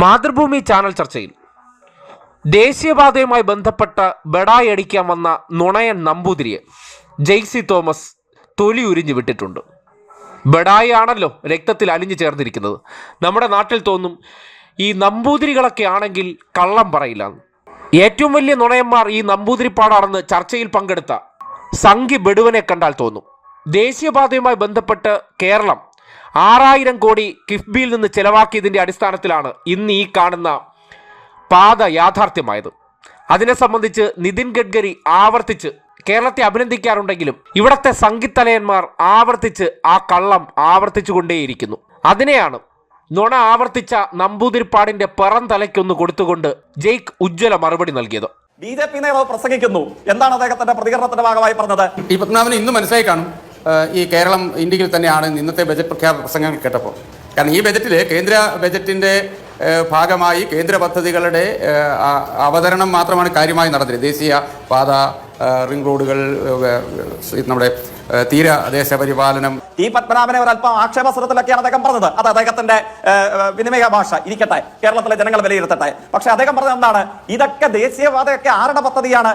Mathrubhumi channel ചർച്ചയിൽ ദേശീയപാതയുമായി ബന്ധപ്പെട്ട ബെടായി അടിക്കാൻ വന്ന നുണയൻ നമ്പൂതിരിയെ ജെയ്സി തോമസ് തൊലി ഉരിഞ്ഞു വിട്ടിട്ടുണ്ട്. ബെടായി ആണല്ലോ രക്തത്തിൽ അലിഞ്ഞു ചേർന്നിരിക്കുന്നത്. നമ്മുടെ നാട്ടിൽ തോന്നും ഈ നമ്പൂതിരികളൊക്കെ ആണെങ്കിൽ കള്ളം പറയില്ല ഏറ്റവും വലിയ നുണയന്മാർ ഈ നമ്പൂതിരിപ്പാടാണെന്ന് ചർച്ചയിൽ പങ്കെടുത്ത സംഘി ബെടുവനെ കണ്ടാൽ തോന്നും. ദേശീയപാതയുമായി ബന്ധപ്പെട്ട് കേരളം ആറായിരം കോടി കിഫ്ബിയിൽ നിന്ന് ചെലവാക്കിയതിന്റെ അടിസ്ഥാനത്തിലാണ് ഇന്ന് ഈ കാണുന്ന പാത യാഥാർത്ഥ്യമായത്. അതിനെ സംബന്ധിച്ച് നിതിൻ ഗഡ്കരി ആവർത്തിച്ച് കേരളത്തെ അഭിനന്ദിക്കാറുണ്ടെങ്കിലും ഇവിടത്തെ സംഗീതലയന്മാർ ആവർത്തിച്ച് ആ കള്ളം ആവർത്തിച്ചുകൊണ്ടേയിരിക്കുന്നു. അതിനെയാണ് നുണ ആവർത്തിച്ച നമ്പൂതിരിപ്പാടിന്റെ പിറം തലയ്ക്കൊന്ന് കൊടുത്തുകൊണ്ട് ജെയ്ക്ക് ഉജ്ജ്വല മറുപടി നൽകിയത്. ബി ജെ പി നേതാവ് പ്രസംഗിക്കുന്നു. എന്താണ് അദ്ദേഹത്തിന്റെ പ്രതികരണത്തിന്റെ ഭാഗമായി പറഞ്ഞത്? ഈ പത്മനാഭന് ഇന്ന് മനസ്സിലായി കാണും. ഈ കേരളം ഇന്ത്യയിൽ തന്നെയാണ് ഇന്നത്തെ ബജറ്റ് പ്രഖ്യാപന പ്രസംഗങ്ങൾ കേട്ടപ്പോൾ. കാരണം ഈ ബജറ്റിൽ കേന്ദ്ര ബജറ്റിന്റെ ഭാഗമായി കേന്ദ്ര പദ്ധതികളുടെ അവതരണം മാത്രമാണ് കാര്യമായി നടന്നത് ദേശീയ പാത റിംഗ് റോഡുകൾ നമ്മുടെ തീരദേശ പരിപാലനം. ടി പത്മനാഭനെ ഒരല്പം ആക്ഷേപസ്വരത്തിലൊക്കെയാണ് അദ്ദേഹം പറഞ്ഞത്. അത് അദ്ദേഹത്തിന്റെ വിനിമയ ഭാഷ ഇരിക്കട്ടെ. കേരളത്തിലെ ജനങ്ങൾ വിലയിരുത്തട്ടെ. പക്ഷെ അദ്ദേഹം പറഞ്ഞത് എന്താണ്? ഇതൊക്കെ ദേശീയപാതയൊക്കെ ആരുടെ പദ്ധതിയാണ്?